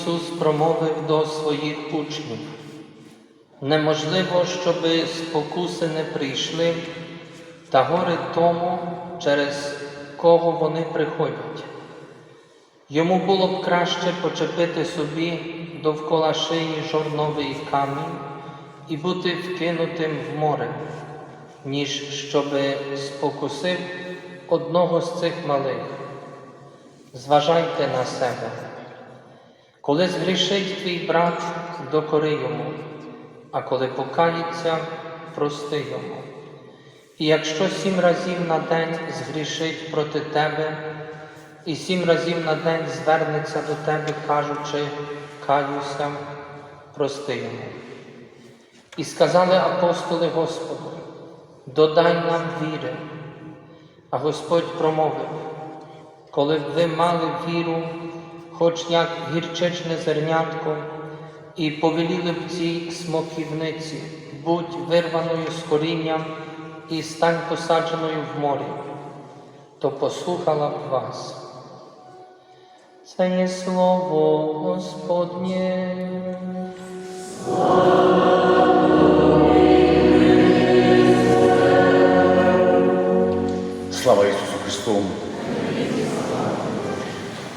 Ісус промовив до своїх учнів. Неможливо, щоби спокуси не прийшли, та горе тому, через кого вони приходять. Йому було б краще почепити собі довкола шиї жорновий камінь і бути вкинутим в море, ніж щоби спокусив одного з цих малих. Зважайте на себе. Коли згрішить твій брат, докори йому, а коли покається, прости йому. І якщо сім разів на день згрішить проти тебе, і сім разів на день звернеться до тебе, кажучи, каюся, прости йому. І сказали апостоли Господу, додай нам віри. А Господь промовив, коли б ви мали віру, хоч як гірчичне зернятко, і повеліли б цій смоківниці, будь вирваною з корінням і стань посадженою в морі, то послухала б вас. Це є слово Господнє. Слава Ісусу Христу!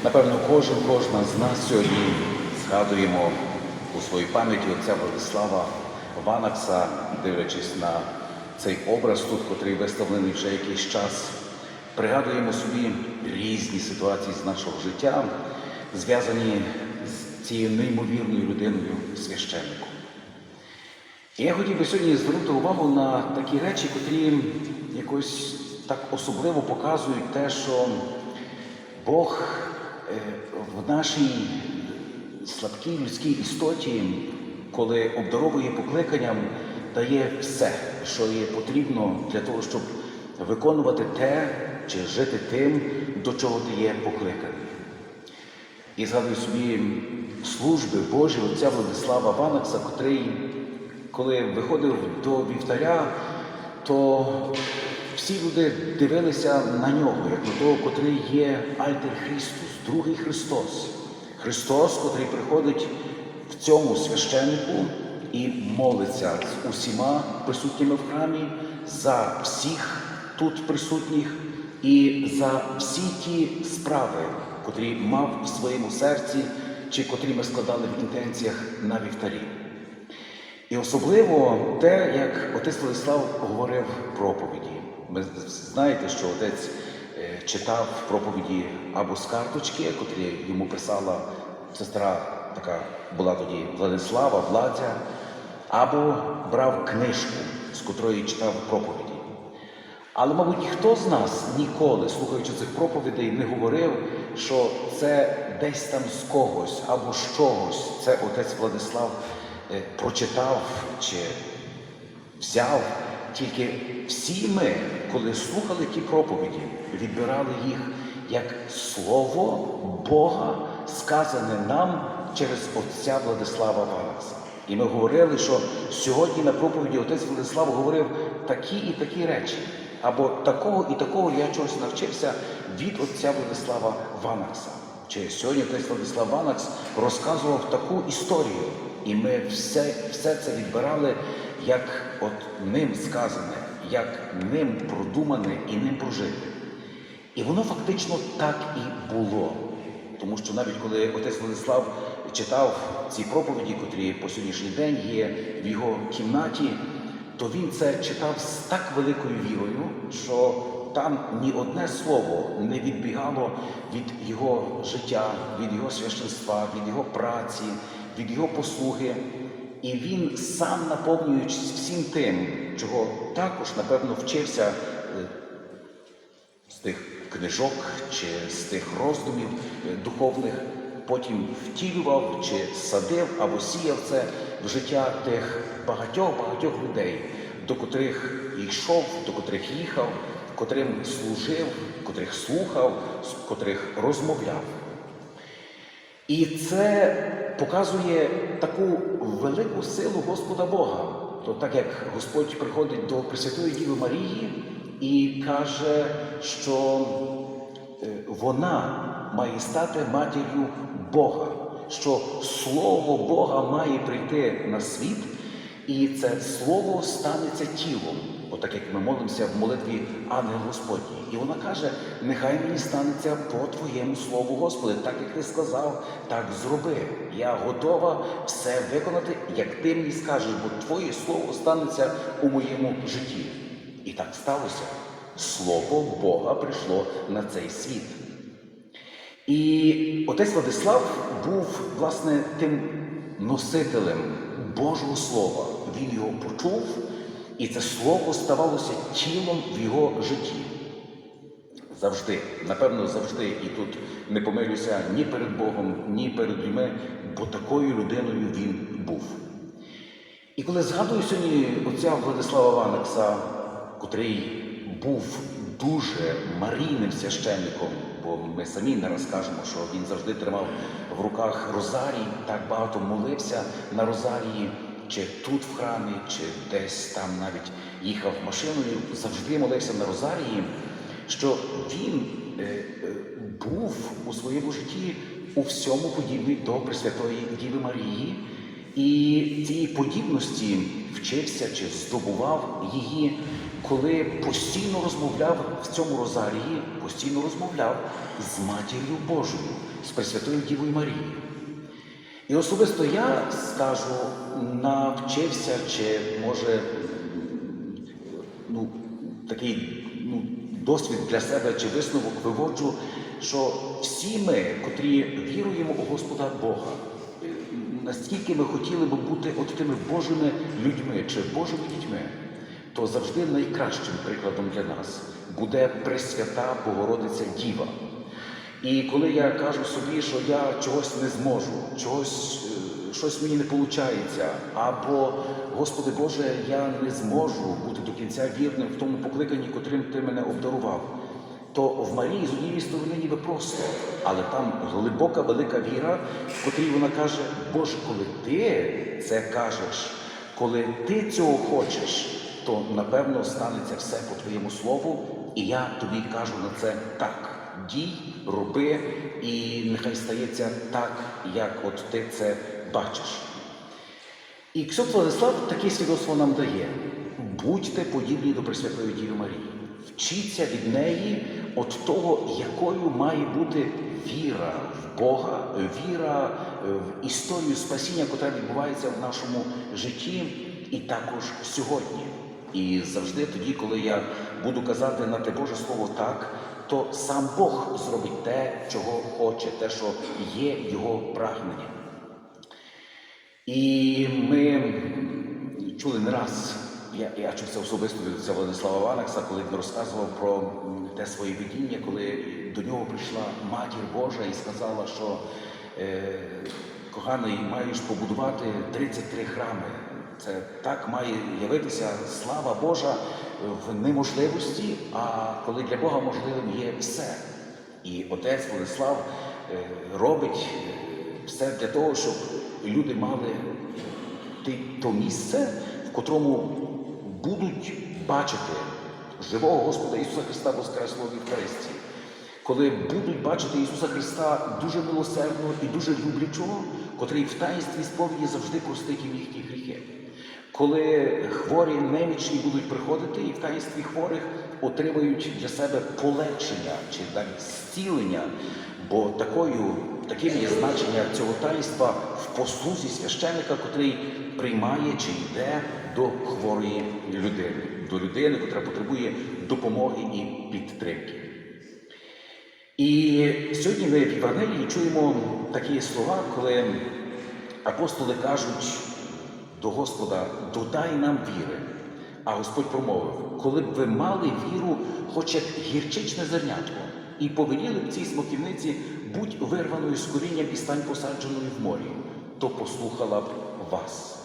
Напевно, кожен, кожна з нас сьогодні згадуємо у своїй пам'яті отця Владислава Ванакса, дивлячись на цей образ тут, котрий виставлений вже якийсь час. Пригадуємо собі різні ситуації з нашого життя, зв'язані з цією неймовірною людиною священником. І я хотів би сьогодні звернути увагу на такі речі, котрі якось так особливо показують те, що Бог в нашій слабкій людській істоті, коли обдаровує покликанням, дає все, що є потрібно для того, щоб виконувати те чи жити тим, до чого ти є покликаний. І згадую собі служби Божі отця Владислава Ванакса, котрий, коли виходив до вівтаря, то всі люди дивилися на нього, як на того, котрий є Альтер Христос, другий Христос. Христос, котрий приходить в цьому священнику і молиться з усіма присутніми в храмі за всіх тут присутніх і за всі ті справи, котрі мав в своєму серці, чи котрі ми складали в інтенціях на вівтарі. І особливо те, як отець Владислав говорив проповіді. Ви знаєте, що отець читав проповіді або з карточки, котрі йому писала сестра, така була тоді Владислава, Владя, або брав книжку, з котрої читав проповіді. Але, мабуть, ніхто з нас ніколи, слухаючи цих проповідей, не говорив, що це десь там з когось або з чогось. Це отець Владислав е, прочитав чи взяв. Тільки всі ми, коли слухали ті проповіді, відбирали їх як слово Бога, сказане нам через отця Владислава Ванакса. І ми говорили, що сьогодні на проповіді отець Владислав говорив такі і такі речі. Або такого і такого я чогось навчився від отця Владислава Ванакса. Чи сьогодні отець Владислав Ванакс розказував таку історію, і ми все, все це відбирали як от ним сказане, як ним продумане і ним прожите. І воно фактично так і було. Тому що навіть коли отець Владислав читав ці проповіді, котрі по сьогоднішній день є в його кімнаті, то він це читав з так великою вірою, що там ні одне слово не відбігало від його життя, від його священства, від його праці, від його послуги. І він сам наповнюючись всім тим, чого також, напевно, вчився е, з тих книжок чи з тих роздумів е, духовних, потім втілював чи садив або сіяв це в життя тих багатьох-багатьох людей, до котрих йшов, до котрих їхав, котрим служив, котрих слухав, з котрих розмовляв. І це показує таку велику силу Господа Бога. То так як Господь приходить до Пресвятої Діви Марії і каже, що е, вона має стати матір'ю Бога, що Слово Бога має прийти на світ, і це Слово станеться тілом. Отак як ми молимося в молитві Ангел Господній. І вона каже: нехай мені станеться по Твоєму Слову, Господи, так як ти сказав, так зроби. Я готова все виконати, як ти мені скажеш, бо Твоє Слово станеться у моєму житті. І так сталося. Слово Бога прийшло на цей світ. І отець Владислав був, власне, тим носителем Божого Слова. Він його почув, і це слово ставалося тілом в його житті. Завжди, напевно, завжди. І тут не помилюся ні перед Богом, ні перед людьми, бо такою людиною він був. І коли згадую сьогодні отця Владислава Ванекса, котрий був дуже марійним священником, бо ми самі не розкажемо, що він завжди тримав в руках розарій, так багато молився на розарії, чи тут в храмі, чи десь там навіть їхав машиною, завжди молився на розарії, що він е, е, був у своєму житті у всьому подібний до Пресвятої Діви Марії. І цієї подібності вчився чи здобував її, коли постійно розмовляв в цьому розарії, постійно розмовляв з матір'ю Божою, з Пресвятою Дівою Марією. І особисто я скажу, навчився, чи може ну, такий ну, досвід для себе чи висновок виводжу, що всі ми, котрі віруємо у Господа Бога, наскільки ми хотіли би бути от тими Божими людьми чи Божими дітьми, то завжди найкращим прикладом для нас буде Пресвята Богородиця Діва. І коли я кажу собі, що я чогось не зможу, чогось, е, щось мені не виходить, або, Господи Боже, я не зможу бути до кінця вірним в тому покликанні, котрим Ти мене обдарував, то в Марії з однієї сторони ніби просто, але там глибока велика віра, в котрій вона каже, Боже, коли ти це кажеш, коли ти цього хочеш, то напевно станеться все по Твоєму слову, і я тобі кажу на це так. Дій, роби, і нехай стається так, як от ти це бачиш. І Ксьот Владислав таке свідоцтво нам дає: будьте подібні до Пресвятої Діви Марії. Вчіться від неї от того, якою має бути віра в Бога, віра в історію спасіння, яка відбувається в нашому житті, і також сьогодні. І завжди тоді, коли я буду казати на те Боже Слово так, то сам Бог зробить те, чого хоче, те, що є його прагненням. І ми чули не раз, я, я чув це особисто від Владислава Ванакса, коли він розказував про те своє видіння, коли до нього прийшла матір Божа і сказала, що е, коханий, маєш побудувати 33 храми. Це так має явитися слава Божа в неможливості, а коли для Бога можливим є все. І отець Владислав е, робить е, все для того, щоб люди мали то місце, в котрому будуть бачити живого Господа Ісуса Христа Воскреслого в Євхаристії. Коли будуть бачити Ісуса Христа дуже милосердного і дуже люблячого, котрий в таїнстві сповіді завжди простить їм їхні гріхи. Коли хворі немічні будуть приходити і в таїнстві хворих отримають для себе полегшення чи навіть зцілення, бо такою, таким є значення цього таїнства в послузі священника, котрий приймає чи йде до хворої людини, до людини, котра потребує допомоги і підтримки. І сьогодні ми в Євангелії чуємо такі слова, коли апостоли кажуть до Господа, додай нам віри. А Господь промовив, коли б ви мали віру, хоч як гірчичне зернятко, і повеліли б цій смоківниці, будь вирваною з корінням і стань посадженою в морі, то послухала б вас.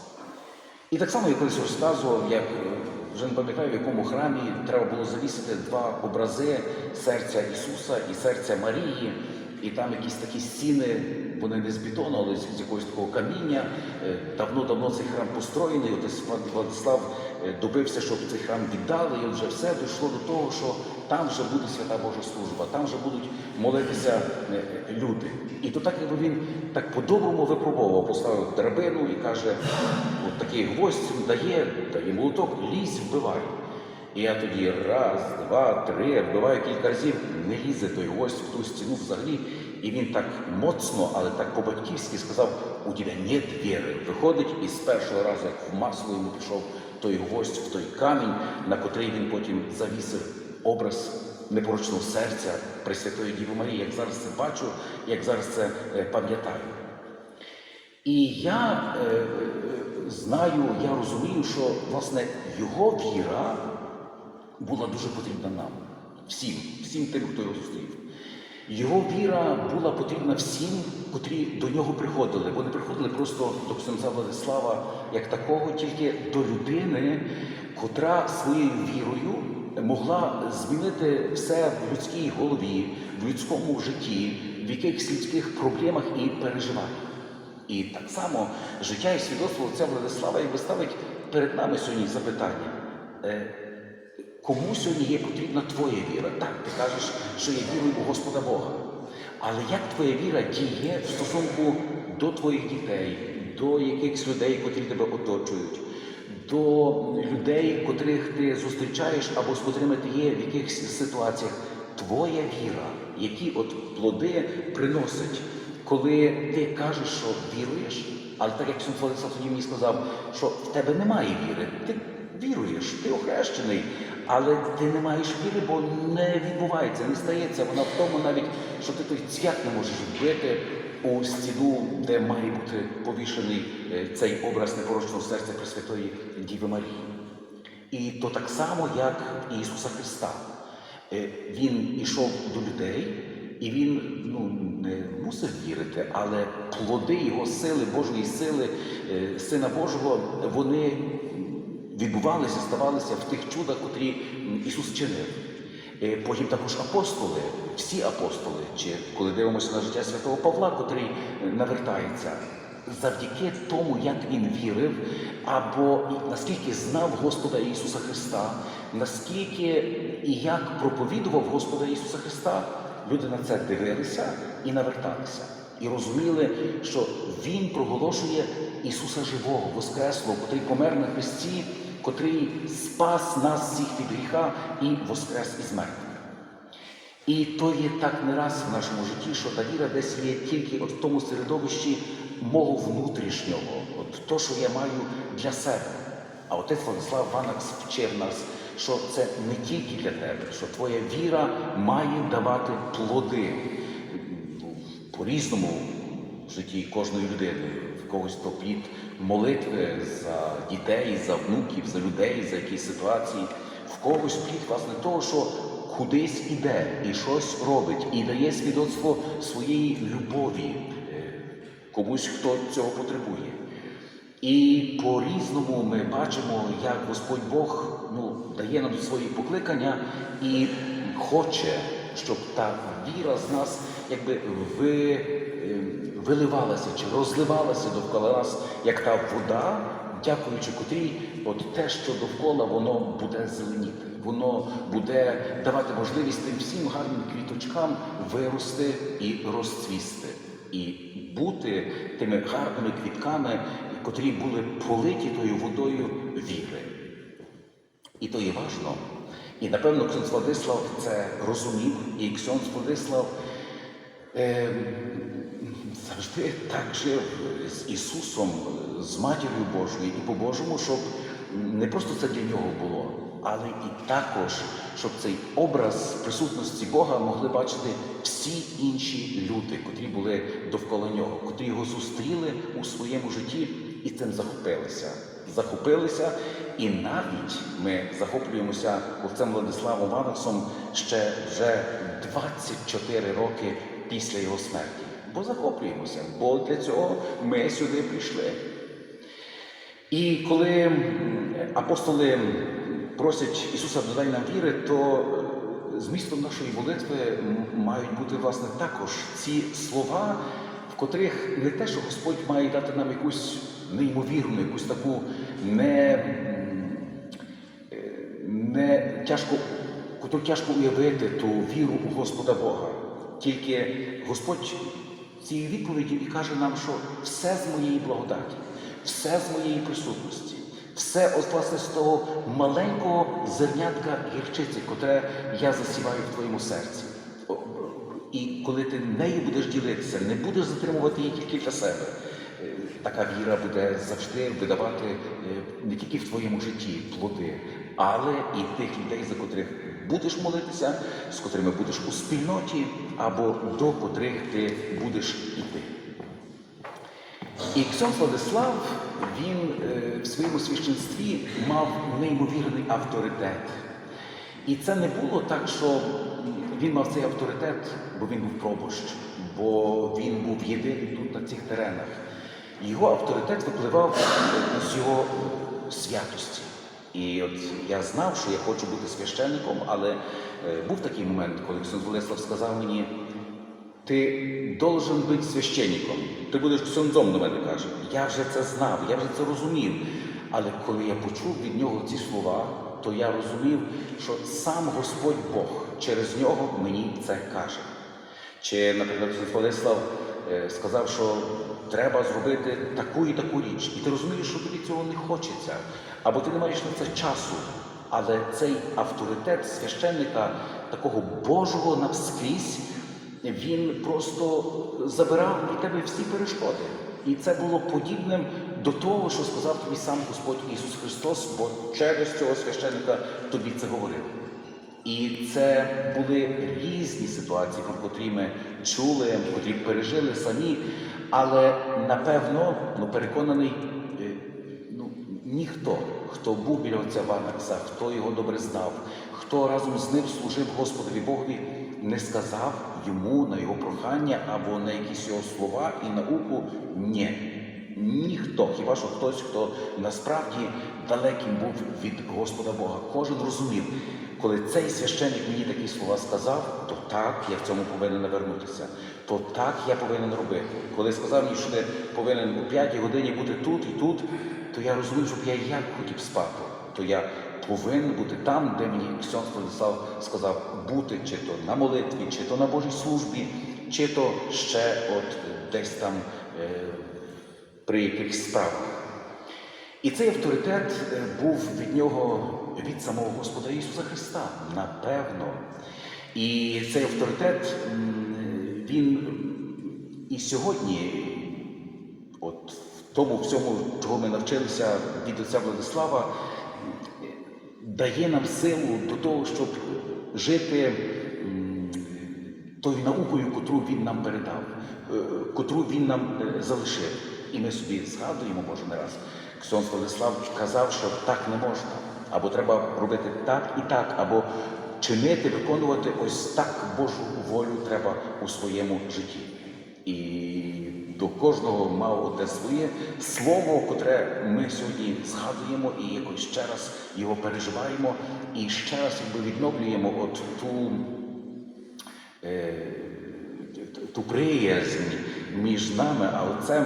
І так само я колись розказував, як е, вже не пам'ятаю, в якому храмі треба було завісити два образи серця Ісуса і серця Марії. І там якісь такі стіни, вони не з бетону, але з якогось такого каміння. Е, Давно-давно цей храм построєний. Отець Владислав е, добився, щоб цей храм віддали, і вже все дійшло до того, що там вже буде свята Божа служба, там вже будуть молитися е, люди. І то так, якби він так по-доброму випробовував, поставив драбину і каже: от такий гвоздь дає, дає молоток, лізь, вбивай. І я тоді раз, два, три, вбиваю кілька разів, не лізе той гвоздь в ту стіну взагалі. І він так моцно, але так по-батьківськи сказав: у тебе нет віри. Виходить, і з першого разу, як в масло йому пішов той гвоздь в той камінь, на котрий він потім завісив образ непорочного серця Пресвятої Діви Марії, як зараз це бачу, як зараз це е, пам'ятаю. І я е, е, знаю, я розумію, що власне його віра була дуже потрібна нам, всім, всім тим, хто його зустрів. Його віра була потрібна всім, котрі до нього приходили. Вони приходили просто до ксенза Владислава як такого, тільки до людини, котра своєю вірою могла змінити все в людській голові, в людському житті, в якихось людських проблемах і переживаннях. І так само життя і свідоцтво отця Владислава якби ставить перед нами сьогодні запитання. Кому сьогодні є потрібна твоя віра? Так, ти кажеш, що я вірую у Господа Бога. Але як твоя віра діє в стосунку до твоїх дітей, до якихось людей, котрі тебе оточують, до людей, котрих ти зустрічаєш або з котрими ти є в якихось ситуаціях? Твоя віра, які от плоди приносить, коли ти кажеш, що віруєш, але так як Святий тоді мені сказав, що в тебе немає віри, ти віруєш, ти охрещений, але ти не маєш віри, бо не відбувається, не стається. Вона в тому навіть, що ти той цвят не можеш вбити у стіну, де має бути повішений е, цей образ непорочного серця Пресвятої Діви Марії. І то так само, як Ісуса Христа. Е, Він ішов до людей, і він ну, не мусив вірити, але плоди його сили, Божої сили, е, Сина Божого, вони відбувалися, ставалися в тих чудах, котрі Ісус чинив. Е, Потім також апостоли, всі апостоли, чи коли дивимося на життя святого Павла, котрий е, навертається, завдяки тому, як він вірив, або наскільки знав Господа Ісуса Христа, наскільки і як проповідував Господа Ісуса Христа, люди на це дивилися і наверталися. І розуміли, що Він проголошує Ісуса Живого, Воскреслого, котрий помер на Христі, котрий спас нас всіх від гріха і воскрес із мертвих. І то є так не раз в нашому житті, що та віра десь є тільки от в тому середовищі мого внутрішнього, от то, що я маю для себе. А отець Владислав Ванакс вчив нас, що це не тільки для тебе, що твоя віра має давати плоди ну, по-різному в житті кожної людини. В когось то плід молитви за дітей, за внуків, за людей, за якісь ситуації. В когось плід, власне, того, що кудись іде і щось робить, і дає свідоцтво своєї любові е, комусь, хто цього потребує. І по-різному ми бачимо, як Господь Бог ну, дає нам свої покликання і хоче, щоб та віра з нас якби ви, е, виливалася чи розливалася довкола нас, як та вода, дякуючи котрій, от те, що довкола, воно буде зеленіти, воно буде давати можливість тим всім гарним квіточкам вирости і розцвісти, і бути тими гарними квітками, котрі були политі тою водою віри. І то є важно. І напевно Ксьонц Владислав це розумів, і Ксьонц Владислав е, завжди так жив з Ісусом, з Матір'ю Божою і по-божому, щоб не просто це для нього було, але і також, щоб цей образ присутності Бога могли бачити всі інші люди, котрі були довкола нього, котрі його зустріли у своєму житті і цим захопилися. Захопилися, і навіть ми захоплюємося отцем Владиславом Ванаксом ще вже 24 роки після його смерті. Бо захоплюємося, бо для цього ми сюди прийшли. І коли апостоли просять Ісуса додай нам віри, то е, змістом нашої молитви мають бути власне також ці слова, в котрих не те, що Господь має дати нам якусь неймовірну, якусь таку не, е, не тяжко, котру тяжко уявити ту віру у Господа Бога. Тільки Господь цією відповіді і каже нам, що все з моєї благодаті, все з моєї присутності, все от, власне з того маленького зернятка гірчиці, котре я засіваю в твоєму серці. І коли ти нею будеш ділитися, не будеш затримувати її тільки для себе. е, Така віра буде завжди видавати е, не тільки в твоєму житті плоди, але і тих людей, за котрих будеш молитися, з котрими будеш у спільноті, або до котрих ти будеш іти. І Ксьон Владислав, він е, в своєму священстві мав неймовірний авторитет. І це не було так, що він мав цей авторитет, бо він був пробощ, бо він був єдиний тут на цих теренах. Його авторитет випливав з його святості. І от я знав, що я хочу бути священником, але е, був такий момент, коли Ксьон Владислав сказав мені, ти должен бути священником. Ти будеш ксьондзом до мене каже. Я вже це знав, я вже це розумів. Але коли я почув від нього ці слова, то я розумів, що сам Господь Бог через нього мені це каже. Чи, наприклад, Владислав сказав, що треба зробити таку і таку річ, і ти розумієш, що тобі цього не хочеться, або ти не маєш на це часу. Але цей авторитет священника, такого Божого навскрізь, він просто забирав від тебе всі перешкоди. І це було подібним до того, що сказав тобі сам Господь Ісус Христос, бо через цього священника тобі це говорив. І це були різні ситуації, про котрі ми чули, котрі пережили самі. Але напевно, ну переконаний, е, ну ніхто, хто був біля отця Ванакса, хто його добре знав, хто разом з ним служив Господові Богові, не сказав йому на його прохання або на якісь його слова і науку ні. Ніхто, хіба що хтось, хто насправді далеким був від Господа Бога. Кожен розумів, коли цей священник мені такі слова сказав, то так я в цьому повинен навернутися, то так я повинен робити. Коли сказав мені, що ти повинен у п'ятій годині бути тут і тут, то я розумів, щоб я як хотів спати, то я повинен бути там, де мені Ксьон Владислав сказав бути, чи то на молитві, чи то на Божій службі, чи то ще от десь там. е, при якихось справах. І цей авторитет е, був від нього від самого Господа Ісуса Христа, напевно. І цей авторитет, він і сьогодні, от в тому всьому, чого ми навчилися від отця Владислава, дає нам силу до того, щоб жити тою наукою, котру він нам передав, е, котру він нам е, залишив. І ми собі згадуємо, може, не раз. Ксьон Владислав казав, що так не можна. Або треба робити так і так, або чинити, виконувати ось так Божу волю треба у своєму житті. І до кожного мав те своє слово, котре ми сьогодні згадуємо і якось ще раз його переживаємо, і ще раз якби відновлюємо от ту е, ту приязнь між нами, а отцем,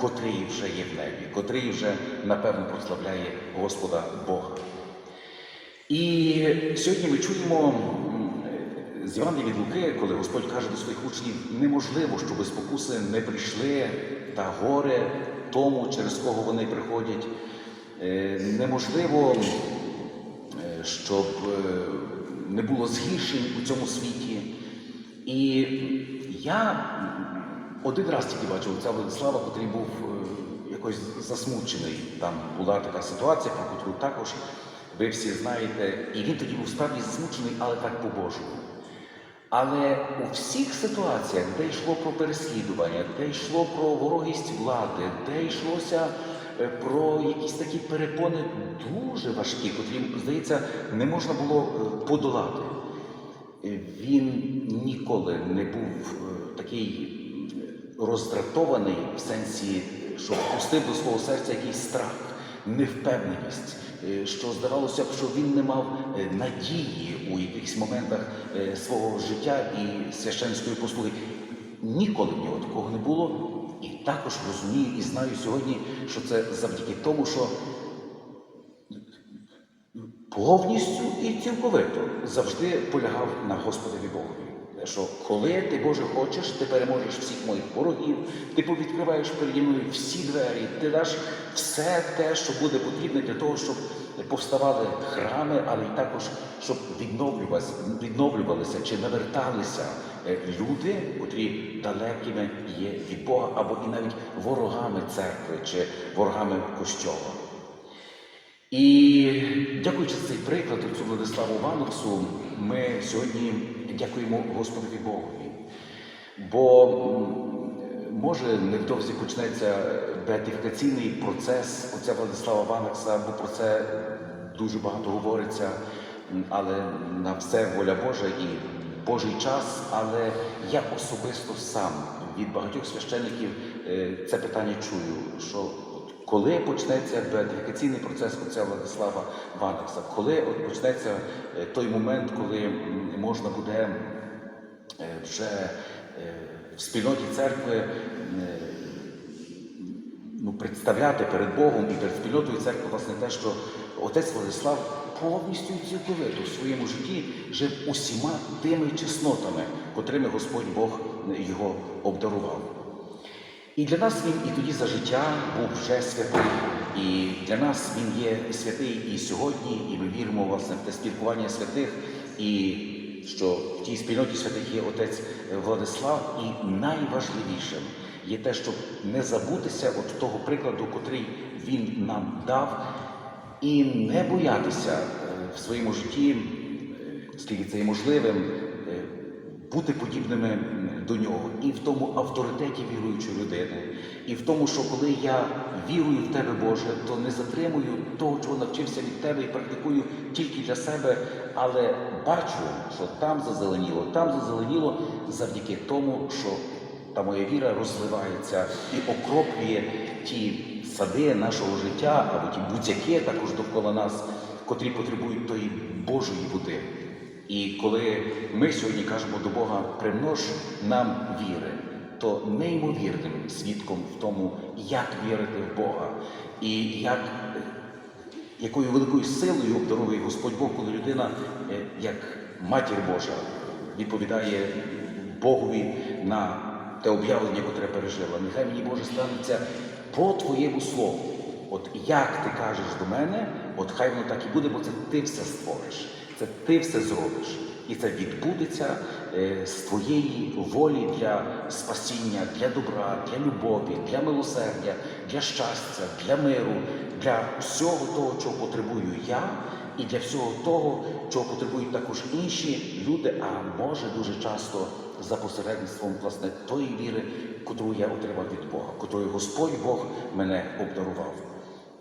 котрий вже є в небі, котрий вже напевно прославляє Господа Бога. І сьогодні ми чуємо з Івана від Луки, коли Господь каже до своїх учнів, неможливо, щоб спокуси не прийшли та горе тому, через кого вони приходять. Е, Неможливо, е, щоб е, не було згіршень у цьому світі. І я один раз тільки бачив отця Владислава, котрий був е, якось засмучений. Там була така ситуація, про котру також ви всі знаєте. І він тоді був справді засмучений, але так по-божому. Але у всіх ситуаціях, де йшло про переслідування, де йшло про ворогість влади, де йшлося е, про якісь такі перепони дуже важкі, котрі, здається, не можна було е, подолати. Він ніколи не був такий роздратований в сенсі, що впустив до свого серця якийсь страх. невпевненість, е, що здавалося б, що він не мав е, надії у якихось моментах е, свого життя і священської послуги. Ніколи в нього такого не було. І також розумію і знаю сьогодні, що це завдяки тому, що повністю і цілковито завжди полягав на Господові Богові. Що коли ти Боже хочеш, ти переможеш всіх моїх ворогів, ти повідкриваєш переді мною всі двері, ти даш все те, що буде потрібно для того, щоб повставали храми, але й також щоб відновлювалися, чи наверталися е, люди, котрі далекими є від Бога, або і навіть ворогами церкви чи ворогами кощола. І дякуючи за цей приклад, цю Владиславу Ваноксу, ми сьогодні дякуємо Господові Богові. Бо може невдовзі почнеться беатифікаційний процес отця Владислава Ванакса, бо про це дуже багато говориться, але на все воля Божа і Божий час. Але я особисто сам від багатьох священників е, це питання чую, що коли почнеться беатифікаційний процес отця Владислава Ванакса, коли от почнеться е, той момент, коли можна буде е, вже е, в спільноті церкви ну, представляти перед Богом і перед спільнотою церкви власне те, що отець Владислав повністю і цілковито в своєму житті жив усіма тими чеснотами, котрими Господь Бог його обдарував. І для нас він і тоді за життя був вже святий. І для нас він є святий і сьогодні, і ми віримо власне в те спілкування святих, і що в тій спільноті святих є отець Владислав. І найважливішим є те, щоб не забутися от того прикладу, котрий він нам дав, і не боятися е, в своєму житті, е, скільки це є можливим, е, бути подібними до нього і в тому авторитеті віруючої людини, і в тому, що коли я вірую в тебе, Боже, то не затримую того, чого навчився від тебе і практикую тільки для себе, але бачу, що там зазеленіло, там зазеленіло завдяки тому, що та моя віра розливається і окроплює ті сади нашого життя або ті будь-яке також довкола нас, котрі потребують тої Божої води. І коли ми сьогодні кажемо до Бога, примнож нам віри, то неймовірним свідком в тому, як вірити в Бога, і як, якою великою силою обдаровує Господь Бог, коли людина, е, як матір Божа, відповідає Богові на те об'явлення, котре пережила. Нехай мені Боже станеться по Твоєму слову. От як ти кажеш до мене, от хай воно так і буде, бо це ти все створиш, це ти все зробиш. І це відбудеться е, з твоєї волі для спасіння, для добра, для любові, для милосердя, для щастя, для миру, для всього того, чого потребую я, і для всього того, чого потребують також інші люди, а може дуже часто за посередництвом власне тої віри, котру я отримав від Бога, котрою Господь Бог мене обдарував.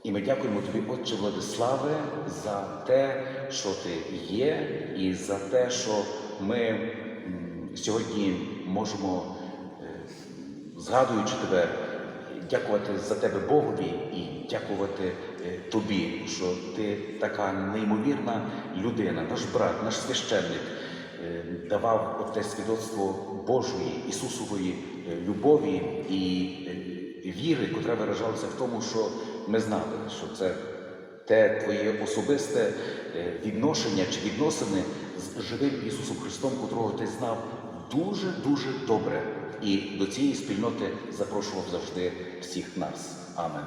І ми дякуємо тобі, Отче Владиславе, за те, що ти є, і за те, що ми сьогодні можемо, е, згадуючи тебе, дякувати за тебе Богові і дякувати е, тобі, що ти така неймовірна людина, наш брат, наш священник, е, давав те свідоцтво Божої, Ісусової любові і віри, котра виражалася в тому, що ми знали, що це те твоє особисте е, відношення чи відносини з живим Ісусом Христом, котрого ти знав дуже-дуже добре. І до цієї спільноти запрошував завжди всіх нас. Амен.